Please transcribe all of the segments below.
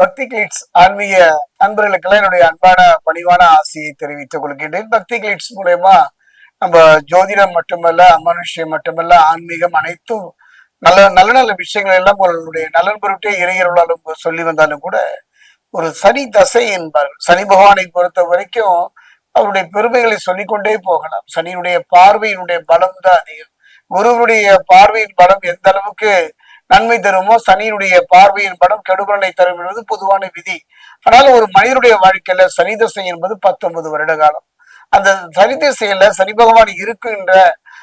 பக்தி கிளிட்ஸ் ஆன்மீக நண்பர்களுக்கெல்லாம் என்னுடைய அன்பான பணிவான ஆசையை தெரிவித்துக் கொள்கின்றேன். பக்தி கிளிட்ஸ் மூலயமா நம்ம ஜோதிடம் மட்டுமல்ல அமனுஷ்யம் மட்டுமல்ல ஆன்மீகம் அனைத்தும் நல்ல நல்ல நல்ல விஷயங்கள் எல்லாம் உங்களுடைய நலன் பொருட்டே இறையர்களாலும் சொல்லி வந்தாலும் கூட ஒரு சனி தசை என்பார்கள். சனி பகவானை பொறுத்த வரைக்கும் அவருடைய பெருமைகளை சொல்லிக்கொண்டே போகலாம். சனியினுடைய பார்வையினுடைய பலம் தான் அதிகம். குருவுடைய பார்வையின் பலம் எந்த அளவுக்கு நன்மை தருமோ? சனியினுடைய பார்வையின் படம் கெடுபலனை தரும் என்பது பொதுவான விதி. ஆனால் ஒரு மனிதனுடைய வாழ்க்கையில சனி தசை என்பது பத்தொன்பது வருட காலம். அந்த சனி திசையில சனி பகவான் இருக்குன்ற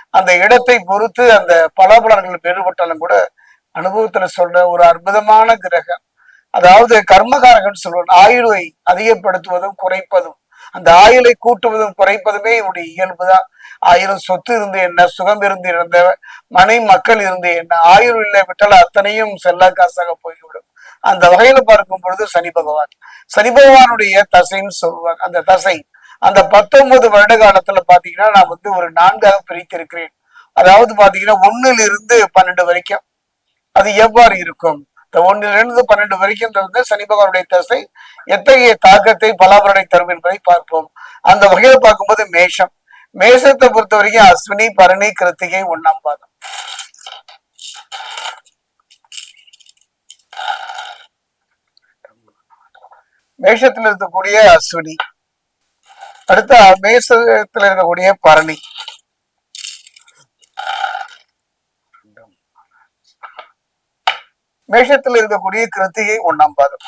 அந்த இடத்தை பொறுத்து அந்த பலாபலன்கள் வேறுபட்டாலும் கூட அனுபவத்துல சொல்ற ஒரு அற்புதமான கிரகம். அதாவது கர்மகாரகன் சொல்லுவான் ஆயுளை அதிகப்படுத்துவதும் குறைப்பதும். அந்த ஆயுளை கூட்டுவதும் குறைப்பதுமே இவருடைய இயல்புதான். ஆயிரம் சொத்து இருந்து என்ன சுகம் இருந்து இருந்த மனை மக்கள் இருந்து என்ன ஆயுள் இல்லை விட்டால் அத்தனையும் செல்லா காசாக போய்விடும். அந்த வகையில பார்க்கும் பொழுது சனி பகவான். சனி பகவானுடைய தசைன்னு சொல்லுவாங்க. அந்த தசை அந்த பத்தொன்பது வருட காலத்துல பாத்தீங்கன்னா நான் வந்து ஒரு நான்காக பிரித்திருக்கிறேன். அதாவது பாத்தீங்கன்னா ஒன்னுல இருந்து பன்னெண்டு வரைக்கும். அது எவ்வாறு இருக்கும்? இந்த ஒன்றிலிருந்து இருந்து பன்னெண்டு வரைக்கும் வந்து சனி பகவானுடைய தசை எத்தகைய தாக்கத்தை பலாபலனை தரும் என்பதை பார்ப்போம். அந்த வகையில பார்க்கும்போது மேஷம். மேஷத்தை பொறுத்த வரைக்கும் அஸ்வினி பரணி கிருத்திகை ஒண்ணாம் பாதம். மேஷத்தில் இருக்கக்கூடிய அஸ்வினி. அடுத்த மேசத்தில் இருக்கக்கூடிய பரணி. மேஷத்தில் இருக்கக்கூடிய கிருத்திகை ஒன்னாம் பாதம்.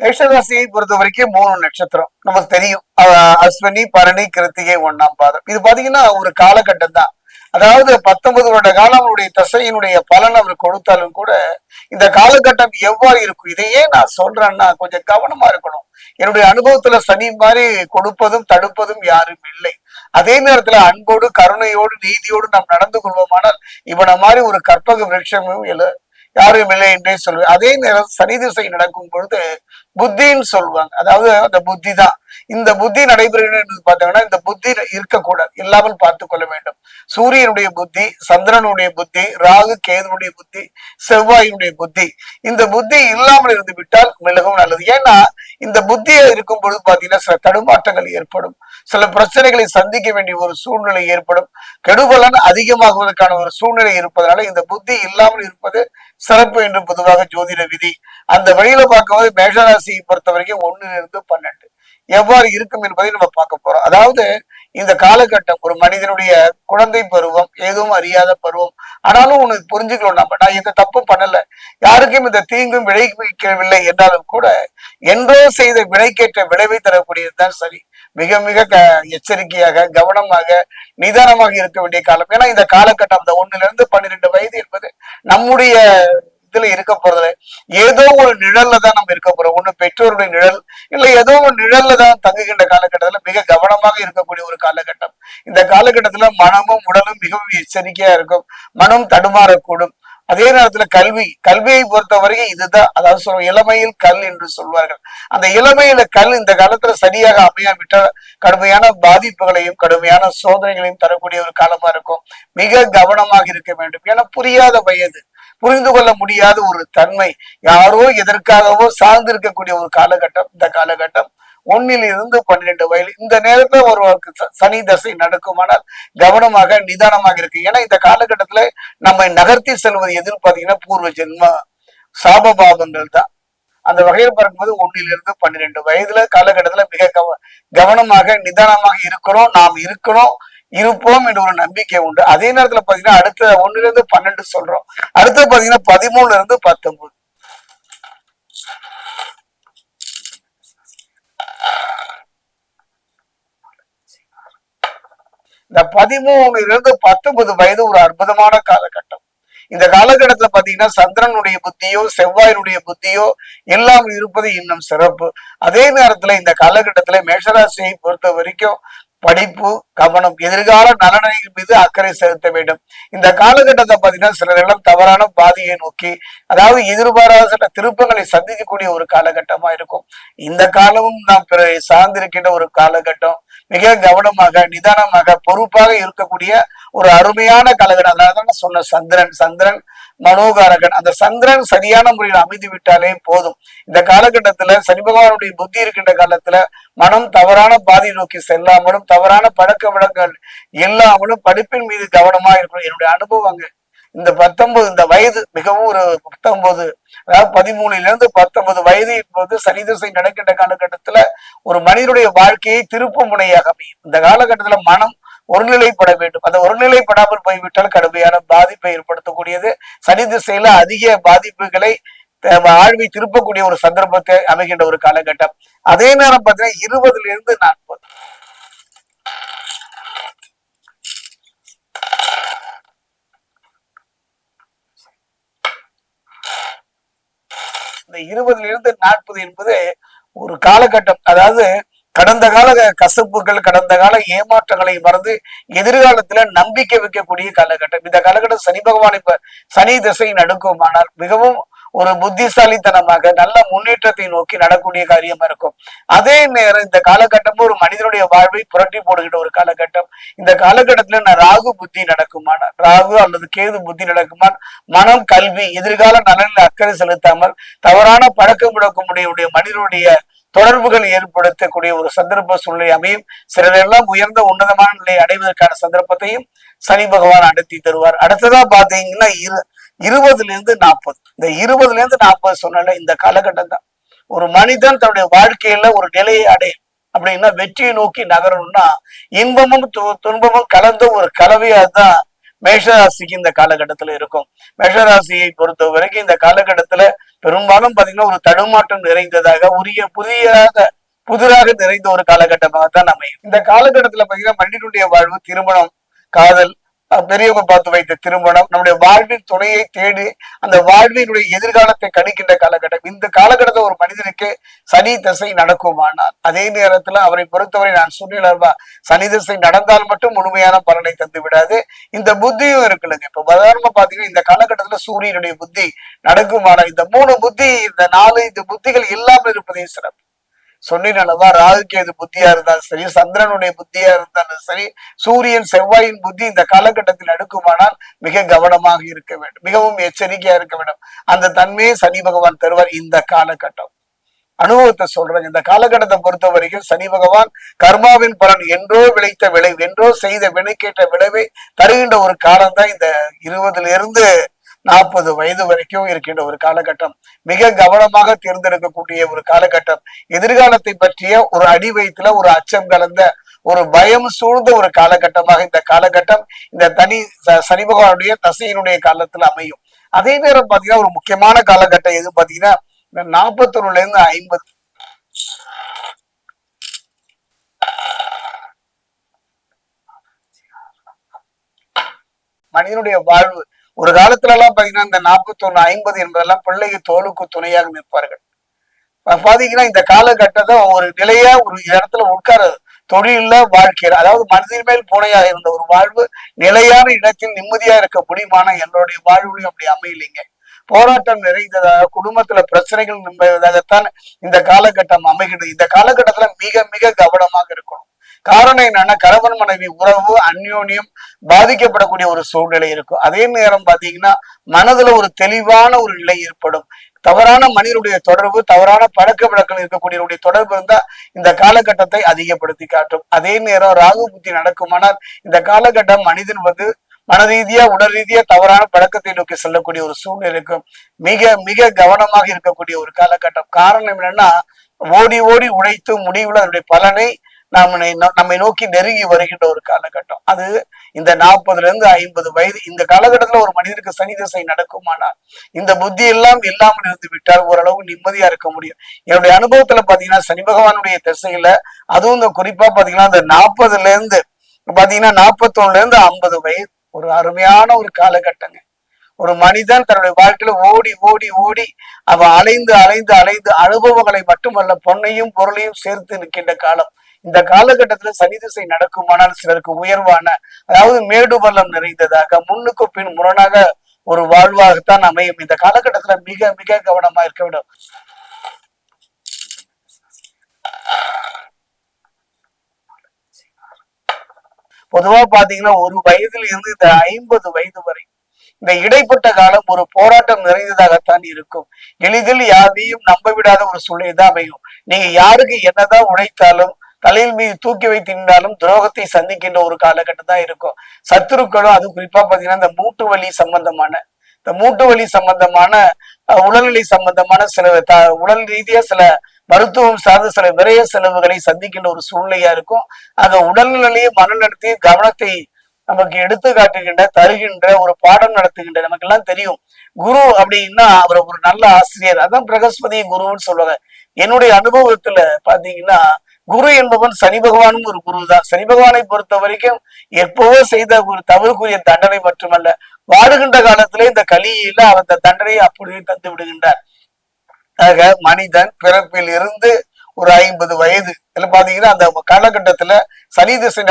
மேஷராசியை பொறுத்த வரைக்கும் மூணு நட்சத்திரம். நமக்கு தெரியும். அஸ்வினி பரணி கிருத்திகை ஒன்னாம் பாதம். இது பாத்தீங்கன்னா ஒரு காலகட்டம் தான் அதாவது பத்தொன்பது வருட காலம் அவருடைய தசையினுடைய பலன் அவர் கொடுத்தாலும் கூட இந்த காலகட்டம் எவ்வாறு இருக்கும்? இதையே நான் சொல்றேன்னா கொஞ்சம் கவனமா இருக்கணும். என்னுடைய அனுபவத்துல சனி மாதிரி கொடுப்பதும் தடுப்பதும் யாரும் இல்லை. அதே நேரத்துல அன்போடு கருணையோடு நீதியோடு நாம் நடந்து கொள்வோமானால் இவனை மாதிரி ஒரு கற்பக விருட்சமும் இல்லை யாரும் இல்லை என்றே சொல்வேன். அதே நேரம் சனி திசை நடக்கும் பொழுது புத்தின்னு சொல்லுவாங்க. அதாவது அந்த புத்தி தான் இந்த புத்தி நடைபெறுகிறது பார்த்தீங்கன்னா இந்த புத்தி இருக்கக்கூடாது. இல்லாமல் பார்த்து கொள்ள வேண்டும். சூரியனுடைய புத்தி சந்திரனுடைய புத்தி ராகு கேதுனுடைய புத்தி செவ்வாயினுடைய புத்தி இந்த புத்தி இல்லாமல் இருந்து விட்டால் மிகவும் நல்லது. ஏன்னா இந்த புத்தியை இருக்கும் பொழுது பாத்தீங்கன்னா சில தடுமாற்றங்கள் ஏற்படும். சில பிரச்சனைகளை சந்திக்க வேண்டிய ஒரு சூழ்நிலை ஏற்படும். கெடுபலன் அதிகமாகுவதற்கான ஒரு சூழ்நிலை இருப்பதனால இந்த புத்தி இல்லாமல் இருப்பது சிறப்பு என்று பொதுவாக ஜோதிட விதி. அந்த வழியில பார்க்கும்போது ராசியை பொறுத்த வரைக்கும் ஒண்ணுல இருந்து பன்னெண்டு. எவ்வாறு இருக்கும் என்பதை நம்ம பார்க்க போறோம். அதாவது இந்த காலகட்டம் ஒரு மனிதனுடைய குழந்தை பருவம் எதுவும் அறியாத பருவம். ஆனாலும் உனக்கு புரிஞ்சுக்கணும் நம்ம. நான் எந்த தப்பும் பண்ணல. யாருக்கும் இந்த தீங்கும் விளைவிக்கவில்லை என்றாலும் கூட என்றோ செய்த வினைக்கேற்ற விளைவை தரக்கூடியதுதான் சரி. மிக மிக க எச்சரிக்கையாக கவனமாக நிதானமாக இருக்க வேண்டிய காலம். ஏன்னா இந்த காலகட்டம் அந்த ஒண்ணுல இருந்து பன்னிரெண்டு வயது என்பது நம்முடைய இதுல இருக்க போறதுல ஏதோ ஒரு நிழல்ல தான் நம்ம இருக்க போறோம். ஒண்ணு பெற்றோருடைய நிழல் இல்ல ஏதோ ஒரு நிழல்ல தான் தங்குகின்ற காலகட்டத்துல மிக கவனமாக இருக்கக்கூடிய ஒரு காலகட்டம். இந்த காலகட்டத்துல மனமும் உடலும் மிகவும் எச்சரிக்கையா இருக்கும். மனம் தடுமாறக்கூடும். அதே நேரத்துல கல்வி கல்வியை பொறுத்த வரைக்கும் இதுதான். அதாவது சொல்ற இளமையில் கல் என்று சொல்வார்கள். அந்த இளமையில கல் இந்த காலத்துல சரியாக அமையாவிட்டால் கடுமையான பாதிப்புகளையும் கடுமையான சோதனைகளையும் தரக்கூடிய ஒரு காலமா இருக்கும். மிக கவனமாக இருக்க வேண்டும். ஏன்னா புரியாத வயது. புரிந்து கொள்ள முடியாத ஒரு தன்மை யாரோ எதற்காகவோ சார்ந்து இருக்கக்கூடிய ஒரு காலகட்டம் இந்த காலகட்டம் ஒன்னில் இருந்து பன்னிரெண்டு வயது இந்த நேரத்துல ஒருவருக்கு சனி தசை நடக்குமானால் கவனமாக நிதானமாக இருக்கு. ஏன்னா இந்த காலகட்டத்துல நம்மை நகர்த்தி செல்வது எதிர் பாத்தீங்கன்னா பூர்வ ஜென்ம சாபபாபங்கள் தான். அந்த வகையில் பார்க்கும்போது ஒன்னில் பன்னிரெண்டு வயதுல காலகட்டத்துல மிக கவ கவனமாக நிதானமாக இருக்கணும் நாம் இருக்கணும் இருப்போம் என்ற ஒரு நம்பிக்கை உண்டு. அதே நேரத்துல பாத்தீங்கன்னா அடுத்த ஒண்ணுல இருந்து பன்னெண்டு சொல்றோம். அடுத்து பாத்தீங்கன்னா பதிமூணுல இருந்து பத்தொன்பது. இந்த பதிமூணுல இருந்து பத்தொன்பது வயது ஒரு அற்புதமான காலகட்டம். இந்த காலகட்டத்துல பாத்தீங்கன்னா சந்திரனுடைய புத்தியோ செவ்வாயினுடைய புத்தியோ எல்லாம் இருப்பது இன்னும் சிறப்பு. அதே நேரத்துல இந்த காலகட்டத்துல மேஷராசியை பொறுத்த வரைக்கும் படிப்பு கவனம் எதிர்கால நலனின் மீது அக்கறை செலுத்த வேண்டும். இந்த காலகட்டத்தை பார்த்தீங்கன்னா சிலர் எல்லாம் தவறான பாதையை நோக்கி அதாவது எதிர்பாராத சில திருப்பங்களை சந்திக்கக்கூடிய ஒரு காலகட்டமா இருக்கும். இந்த காலமும் நாம் பிற சார்ந்திருக்கின்ற ஒரு காலகட்டம். மிக கவனமாக நிதானமாக பொறுப்பாக இருக்கக்கூடிய ஒரு அருமையான காலகட்டம். அதனாலதான் நான் சொன்ன சந்திரன். சந்திரன் மனோகாரகன். அந்த சந்திரன் சரியான முறையில் அமைந்து விட்டாலே போதும். இந்த காலகட்டத்துல சனி பகவானுடைய புத்தி இருக்கின்ற காலத்துல மனம் தவறான பாதை நோக்கி செல்லாமலும் தவறான பழக்க வழக்கங்கள் இல்லாமலும் படிப்பின் மீது கவனமா இருக்கணும். என்னுடைய அனுபவங்க இந்த பத்தொன்பது இந்த வயது மிகவும் ஒரு பத்தொன்பது அதாவது பதிமூணுல இருந்து பத்தொன்பது வயது என்பது சனி திசை நடக்கின்ற காலகட்டத்துல ஒரு மனிதனுடைய வாழ்க்கையை திருப்பு முனையாக அமையும். இந்த காலகட்டத்துல மனம் ஒருநிலைப்பட வேண்டும். அந்த ஒருநிலைப்படாமல் போய்விட்டால் கடுமையான பாதிப்பை ஏற்படுத்தக்கூடியது. சனி திசையில அதிக பாதிப்புகளை ஆழ்வை திருப்பக்கூடிய ஒரு சந்தர்ப்பத்தை அமைகின்ற ஒரு காலகட்டம். அதே நேரம் பார்த்தீங்கன்னா இருபதுல இருந்து நாற்பது. இந்த இருபதுல இருந்து நாற்பது என்பது ஒரு காலகட்டம். அதாவது கடந்த கால கசப்புகள் கடந்த கால ஏமாற்றங்களை மறந்து எதிர்காலத்துல நம்பிக்கை வைக்கக்கூடிய காலகட்டம். இந்த காலகட்டம் சனி பகவான் இப்ப சனி திசை நடுக்குமானால் மிகவும் ஒரு புத்திசாலித்தனமாக நல்ல முன்னேற்றத்தை நோக்கி நடக்கூடிய காரியமா இருக்கும். அதே நேரம் இந்த காலகட்டமும் ஒரு மனிதனுடைய வாழ்வை புரட்டி போடுகின்ற ஒரு காலகட்டம். இந்த காலகட்டத்துல நான் ராகு புத்தி நடக்குமான. ராகு அல்லது கேது புத்தி நடக்குமான். மனம் கல்வி எதிர்கால நலனில் அக்கறை செலுத்தாமல் தவறான பழக்கம் முடக்கமுடைய மனிதனுடைய தொடர்புகள் ஏற்படுத்தக்கூடிய ஒரு சந்தர்ப்ப சூழ்நிலை அமையும். சிலரெல்லாம் உயர்ந்த உன்னதமான நிலையை அடைவதற்கான சந்தர்ப்பத்தையும் சனி பகவான் அடர்த்தி தருவார். அடுத்ததா பாத்தீங்கன்னா இரு இருபதுல இருந்து நாற்பது. இந்த இருபதுல இருந்து நாற்பது சொன்னால இந்த காலகட்டம் தான் ஒரு மனிதன் தன்னுடைய வாழ்க்கையில ஒரு நிலையை அடையும் அப்படின்னா வெற்றியை நோக்கி நகரணும்னா இன்பமும் து- துன்பமும் கலந்த ஒரு கலவையா தான் மேஷராசிக்கு இந்த காலகட்டத்துல இருக்கும். மேஷராசியை பொறுத்த வரைக்கும் இந்த காலகட்டத்துல பெரும்பாலும் பாத்தீங்கன்னா ஒரு தடுமாற்றம் நிறைந்ததாக உரிய புதியதாக புதிராக நிறைந்த ஒரு காலகட்டமாக தான் அமையும். இந்த காலகட்டத்துல பாத்தீங்கன்னா மனிதனுடைய வாழ்வு திருமணம் காதல் பெரியவங்க பார்த்து வைத்த திருமணம் நம்முடைய வாழ்வின் துணையை தேடி அந்த வாழ்வினுடைய எதிர்காலத்தை கணிக்கின்ற காலகட்டம். இந்த காலகட்டத்தில் ஒரு மனிதனுக்கு சனி திசை நடக்குமானால் அதே நேரத்துல அவரை பொறுத்தவரை நான் சொன்னேன் சனி திசை நடந்தால் மட்டும் முழுமையான பலனை தந்து விடாது. இந்த புத்தியும் இருக்குல்லங்க. இப்ப உதாரணமா பாத்தீங்கன்னா இந்த காலகட்டத்துல சூரியனுடைய புத்தி நடக்குமானால் இந்த மூணு புத்தி இந்த நாலு இந்த புத்திகள் இல்லாமல் இருப்பதே சிறப்பு. சொன்னேன் அல்லவா ராகுக்கு புத்தியா இருந்தாலும் சரி சந்திரனுடைய புத்தியா இருந்தாலும் சரி சூரியன் செவ்வாயின் புத்தி இந்த காலகட்டத்தில் அடுக்குமானால் மிக கவனமாக இருக்க வேண்டும். மிகவும் எச்சரிக்கையா இருக்க வேண்டும். அந்த தன்மையை சனி பகவான் தருவார் இந்த காலகட்டம். அனுபவத்தை சொல்றேன். இந்த காலகட்டத்தை பொறுத்த வரைக்கும் சனி பகவான் கர்மாவின் பலன் என்றோ விளைத்த விளைவு என்றோ செய்த வினைக்கேற்ற விளைவை தருகின்ற ஒரு காலம் தான் இந்த இருபதுல இருந்து நாற்பது வயது வரைக்கும் இருக்கின்ற ஒரு காலகட்டம். மிக கவனமாக தேர்ந்தெடுக்கக்கூடிய ஒரு காலகட்டம். எதிர்காலத்தை பற்றிய ஒரு அடி வயிற்றுல ஒரு அச்சம் கலந்த ஒரு பயம் சூழ்ந்த ஒரு காலகட்டமாக இந்த காலகட்டம் இந்த தனி ச- சனி பகவானுடைய தசையினுடைய காலத்துல அமையும். அதே நேரம் பாத்தீங்கன்னா ஒரு முக்கியமான காலகட்டம் எது பாத்தீங்கன்னா இந்த நாற்பத்தொன்னுல இருந்து ஐம்பது மனிதனுடைய வாழ்வு. ஒரு காலத்துல எல்லாம் பாத்தீங்கன்னா இந்த நாற்பத்தொன்னு ஐம்பது என்பதெல்லாம் பிள்ளைக்கு தோலுக்கு துணையாக நிற்பார்கள். பாத்தீங்கன்னா இந்த காலகட்டத்தை ஒரு நிலையா ஒரு இடத்துல உட்கார தொழில வாழ்க்கையில அதாவது மனதின் மேல் பூனையாக இருந்த ஒரு வாழ்வு நிலையான இடத்தில் நிம்மதியா இருக்க முடியுமான என்னுடைய வாழ்வுலையும் அப்படி அமையலைங்க. போராட்டம் நிறைந்ததாக குடும்பத்துல பிரச்சனைகள் நின்றதாகத்தான் இந்த காலகட்டம் அமைகிறது இந்த காலகட்டத்துல மிக மிக கவனமாக இருக்கணும். காரணம் என்னன்னா கணவன் மனைவி உறவு அந்யோன்யம் பாதிக்கப்படக்கூடிய ஒரு சூழ்நிலை இருக்கும். அதே நேரம் பாத்தீங்கன்னா மனதுல ஒரு தெளிவான ஒரு நிலை ஏற்படும். தவறான மனிதனுடைய தொடர்பு தவறான பழக்க வழக்கங்கள் இருக்கக்கூடியவருடைய தொடர்பு இருந்தா இந்த காலகட்டத்தை அதிகப்படுத்தி காட்டும். அதே நேரம் ராகு புத்தி நடக்குமானால் இந்த காலகட்டம் மனிதன் வந்து மன ரீதியா உடல் ரீதியா தவறான பழக்கத்தை நோக்கி செல்லக்கூடிய ஒரு சூழ்நிலை இருக்கும். மிக மிக கவனமாக இருக்கக்கூடிய ஒரு காலகட்டம். காரணம் என்னன்னா ஓடி ஓடி உழைத்து முடிவுல அதனுடைய பலனை நாம் நம்மை நோக்கி நெருங்கி வருகின்ற ஒரு காலகட்டம். அது இந்த நாற்பதுல இருந்து ஐம்பது வயது இந்த காலகட்டத்துல ஒரு மனிதனுக்கு சனி திசை நடக்குமானால் இந்த புத்தி எல்லாம் இல்லாமல் இருந்து விட்டால் ஓரளவு நிம்மதியா இருக்க முடியும். என்னுடைய அனுபவத்துல பாத்தீங்கன்னா சனி பகவானுடைய திசையில அதுவும் இந்த குறிப்பா பாத்தீங்கன்னா இந்த நாற்பதுல இருந்து பாத்தீங்கன்னா நாற்பத்தொன்னுல இருந்து ஐம்பது வயது ஒரு அருமையான ஒரு காலகட்டங்க. ஒரு மனிதன் தன்னுடைய வாழ்க்கையில ஓடி ஓடி ஓடி அவன் அலைந்து அலைந்து அலைந்து அனுபவங்களை மட்டுமல்ல பொன்னையும் பொருளையும் சேர்த்து நிற்கின்ற காலம். இந்த காலகட்டத்துல சனி திசை நடக்குமானால் சிலருக்கு உயர்வான அதாவது மேடு பள்ளம் நிறைந்ததாக முன்னுக்கு பின் முரணாக ஒரு வாழ்வாகத்தான் அமையும். இந்த காலகட்டத்துல மிக மிக கவனமா இருக்க வேண்டும். பொதுவா பாத்தீங்கன்னா ஒரு வயதுல இருந்து இந்த ஐம்பது வயது வரை இந்த இடைப்பட்ட காலம் ஒரு போராட்டம் நிறைந்ததாகத்தான் இருக்கும். எளிதில் யாரையும் நம்ப விடாத ஒரு சூழ்நிலை தான் அமையும். நீங்க யாருக்கு என்னதான் உழைத்தாலும் தலையில் மீது தூக்கி வைத்திருந்தாலும் துரோகத்தை சந்திக்கின்ற ஒரு காலகட்டம் தான் இருக்கும். சத்துருக்களும் அது குறிப்பா பாத்தீங்கன்னா இந்த மூட்டு வலி சம்பந்தமான இந்த மூட்டு வலி சம்பந்தமான உடல்நிலை சம்பந்தமான சில த- உடல் ரீதியா சில மருத்துவம் சார்ந்த சில விரைய செலவுகளை சந்திக்கின்ற ஒரு சூழ்நிலையா இருக்கும். அந்த உடல்நிலையும் மனநடத்தையும் கவனத்தை நமக்கு எடுத்து காட்டுகின்ற தருகின்ற ஒரு பாடம் நடத்துகின்ற நமக்கு எல்லாம் தெரியும். குரு அப்படின்னா அவர் ஒரு நல்ல ஆசிரியர். அதான் பிரகஸ்பதி குருன்னு சொல்லுவாங்க. என்னுடைய அனுபவத்துல பாத்தீங்கன்னா குரு என்பவன் சனி பகவானும் ஒரு குரு தான் சனி பகவானை பொறுத்த வரைக்கும் எப்பவோ செய்த ஒரு தவறுக்குரிய தண்டனை மட்டுமல்ல வாடுகின்ற காலத்திலே இந்த கலியில அவன் அந்த தண்டனையை அப்படியே தந்து விடுகின்றார். ஆக மனிதன் பிறப்பில் இருந்து ஒரு ஐம்பது வயது இதுல பாத்தீங்கன்னா அந்த காலகட்டத்துல சனி திசை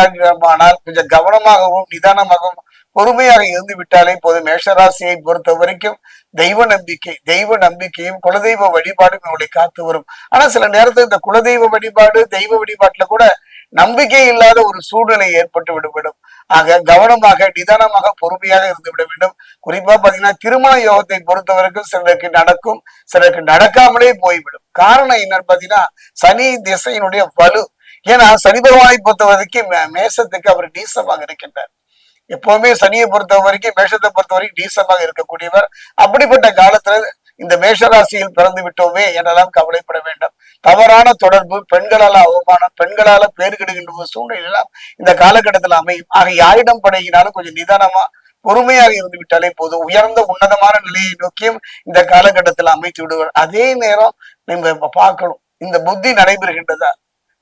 ஆனால் கொஞ்சம் கவனமாகவும் நிதானமாகவும் பொறுமையாக இருந்து விட்டாலே போதும். மேஷராசியை பொறுத்த வரைக்கும் தெய்வ நம்பிக்கை தெய்வ நம்பிக்கையும் குலதெய்வ வழிபாடும் இவங்களை காத்து வரும். ஆனா சில நேரத்தில் இந்த குலதெய்வ வழிபாடு தெய்வ வழிபாட்டுல கூட நம்பிக்கை இல்லாத ஒரு சூழ்நிலை ஏற்பட்டு விடுவிடும் ஆக கவனமாக நிதானமாக பொறுமையாக இருந்து விட வேண்டும். குறிப்பா பாத்தீங்கன்னா திருமண யோகத்தை பொறுத்தவரைக்கும் சிலருக்கு நடக்கும் சிலருக்கு நடக்காமலே போய்விடும். காரணம் என்னன்னு பாத்தீங்கன்னா சனி திசையினுடைய வலு. ஏன்னா சனி பகவானை பொறுத்தவரைக்கும் மே- மேசத்துக்கு அவர் நீசமாக இருக்கின்றார். எப்பவுமே சனியை பொறுத்த வரைக்கும் மேஷத்தை பொறுத்த வரைக்கும் டீசமாக இருக்கக்கூடியவர். அப்படிப்பட்ட காலத்துல இந்த மேஷராசியில் பிறந்து விட்டோமே என்றெல்லாம் கவலைப்பட வேண்டாம். தவறான தொடர்பு பெண்களால அவமானம் பெண்களால பேர் கெடுகின்ற ஒரு சூழ்நிலை எல்லாம் இந்த காலகட்டத்தில் அமையும். ஆக யாரிடம் படையினாலும் கொஞ்சம் நிதானமா பொறுமையாக இருந்து விட்டாலே போதும். உயர்ந்த உன்னதமான நிலையை நோக்கியும் இந்த காலகட்டத்தில் அமைத்து விடுவார். அதே நேரம் நம்ம பார்க்கணும். இந்த புத்தி நடைபெறுகின்றதா?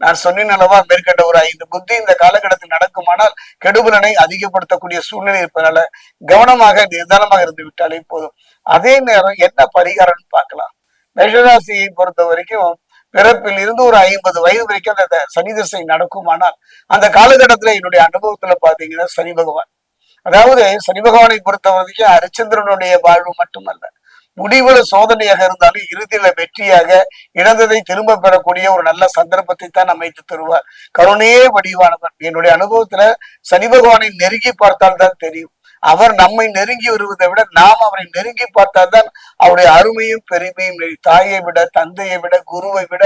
நான் சொன்னேன் அல்லவா மேற்கண்ட ஒரு ஐந்து புத்தி இந்த காலகட்டத்தில் நடக்குமானால் கெடுபலனை அதிகப்படுத்தக்கூடிய சூழ்நிலை இருப்பதனால கவனமாக நிதானமாக இருந்து விட்டாலே போதும். அதே நேரம் என்ன பரிகாரம்னு பார்க்கலாம். மேஷராசியை பொறுத்த வரைக்கும் பிறப்பில் இருந்து ஒரு ஐம்பது வயது வரைக்கும் அந்த சனி திசை நடக்குமானால் அந்த காலகட்டத்துல என்னுடைய அனுபவத்துல பாத்தீங்கன்னா சனி பகவான். அதாவது சனி பகவானை பொறுத்த வரைக்கும் ஹரிச்சந்திரனுடைய வாழ்வு மட்டுமல்ல. முடிவுல சோதனையாக இருந்தாலும் இறுதியில வெற்றியாக இழந்ததை திரும்ப பெறக்கூடிய ஒரு நல்ல சந்தர்ப்பத்தை தான் அமைத்து தருவார். கருணையே வடிவானவர் என்னுடைய அனுபவத்துல சனி பகவானை நெருங்கி பார்த்தால் தான் தெரியும். அவர் நம்மை நெருங்கி வருவதை விட நாம் அவரை நெருங்கி பார்த்தால் தான் அவருடைய அருமையும் பெருமையும் தாயை விட தந்தையை விட குருவை விட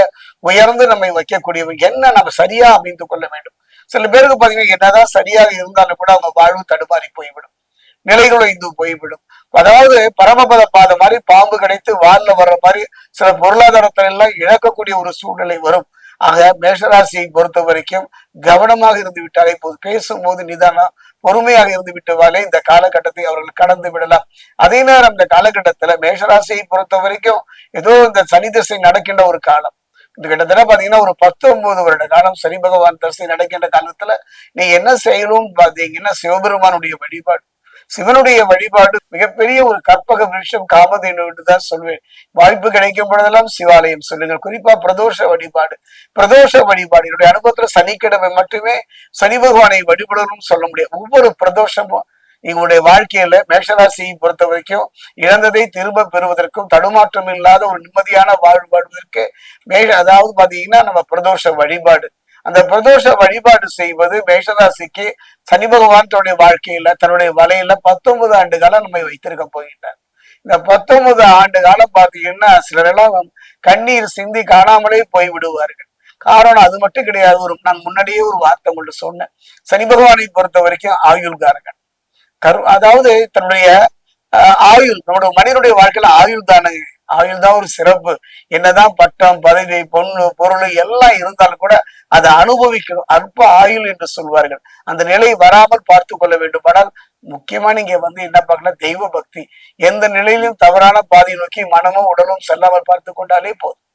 உயர்ந்து நம்மை வைக்கக்கூடியவர். என்ன நம்ம சரியா அமைந்து கொள்ள வேண்டும்? சில பேருக்கு பாத்தீங்கன்னா என்னதான் சரியாக இருந்தாலும் கூட அவங்க வாழ்வு தடுமாறி போய்விடும். நிலைகளும் போய்விடும். அதாவது பரமபத பாத மாதிரி பாம்பு கிடைத்து வால்ல வர்ற மாதிரி சில பொருளாதாரத்தை எல்லாம் இழக்கக்கூடிய ஒரு சூழ்நிலை வரும். ஆக மேஷராசியை பொறுத்த வரைக்கும் கவனமாக இருந்து விட்டாலே போது பேசும்போது நிதானம் பொறுமையாக இருந்து விட்டவாலே இந்த காலகட்டத்தை அவர்கள் கடந்து விடலாம். அதே நேரம் இந்த காலகட்டத்துல மேஷராசியை பொறுத்த வரைக்கும் ஏதோ இந்த சனி திசை நடக்கின்ற ஒரு காலம். கிட்டத்தட்ட பாத்தீங்கன்னா ஒரு பத்தொன்பது வருட காலம் சனி பகவான் தசை நடக்கின்ற காலத்துல நீ என்ன செய்யணும் பாத்தீங்கன்னா சிவபெருமானுடைய வழிபாடு சிவனுடைய வழிபாடு மிகப்பெரிய ஒரு கற்பக விருஷம் காமதேனு என்று தான் சொல்வேன். வாய்ப்பு கிடைக்கும் பொழுதெல்லாம் சிவாலயம் சொல்லுங்கள். குறிப்பா பிரதோஷ வழிபாடு. பிரதோஷ வழிபாடு. என்னுடைய அனுபவத்துல சனிக்கிழமை மட்டுமே சனி பகவானை வழிபடணும்னு சொல்ல முடியும் ஒவ்வொரு பிரதோஷமும் எங்களுடைய வாழ்க்கையில மேஷராசியை பொறுத்த வரைக்கும் இழந்ததை திரும்ப பெறுவதற்கும் தடுமாற்றம் இல்லாத ஒரு நிம்மதியான வாழ்வாடுவதற்கு மேஷ அதாவது பாத்தீங்கன்னா நம்ம பிரதோஷ வழிபாடு. அந்த பிரதோஷ வழிபாடு செய்வது மேஷராசிக்கு சனி பகவான் தன்னுடைய வாழ்க்கையில தன்னுடைய வலையில பத்தொன்பது ஆண்டு காலம் நம்மை வைத்திருக்க போகின்றார். இந்த பத்தொன்பது ஆண்டு காலம் பாத்தீங்கன்னா சிலரெல்லாம் கண்ணீர் சிந்தி காணாமலே போய் விடுவார்கள் காரணம் அது மட்டும் கிடையாது. ஒரு நான் முன்னாடியே ஒரு வார்த்தை உங்கள்ட்ட சொன்னேன். சனி பகவானை பொறுத்த வரைக்கும் ஆயுள்காரகன். கரு அதாவது தன்னுடைய ஆயுள் நம்முடைய மனிதனுடைய வாழ்க்கையில ஆயுள் தானே ஆயுள் தான் ஒரு சிறப்பு. என்னதான் பட்டம் பதவி பொண்ணு பொருள் எல்லாம் இருந்தாலும் கூட அதை அனுபவிக்கணும். அற்ப ஆயுள் என்று சொல்வார்கள். அந்த நிலை வராமல் பார்த்து கொள்ள வேண்டும். ஆனால் முக்கியமா நீங்க வந்து என்ன பார்க்கலாம் தெய்வ பக்தி எந்த நிலையிலும் தவறான பாதை நோக்கி மனமும் உடலும் செல்லாமல் பார்த்து கொண்டாலே போதும்.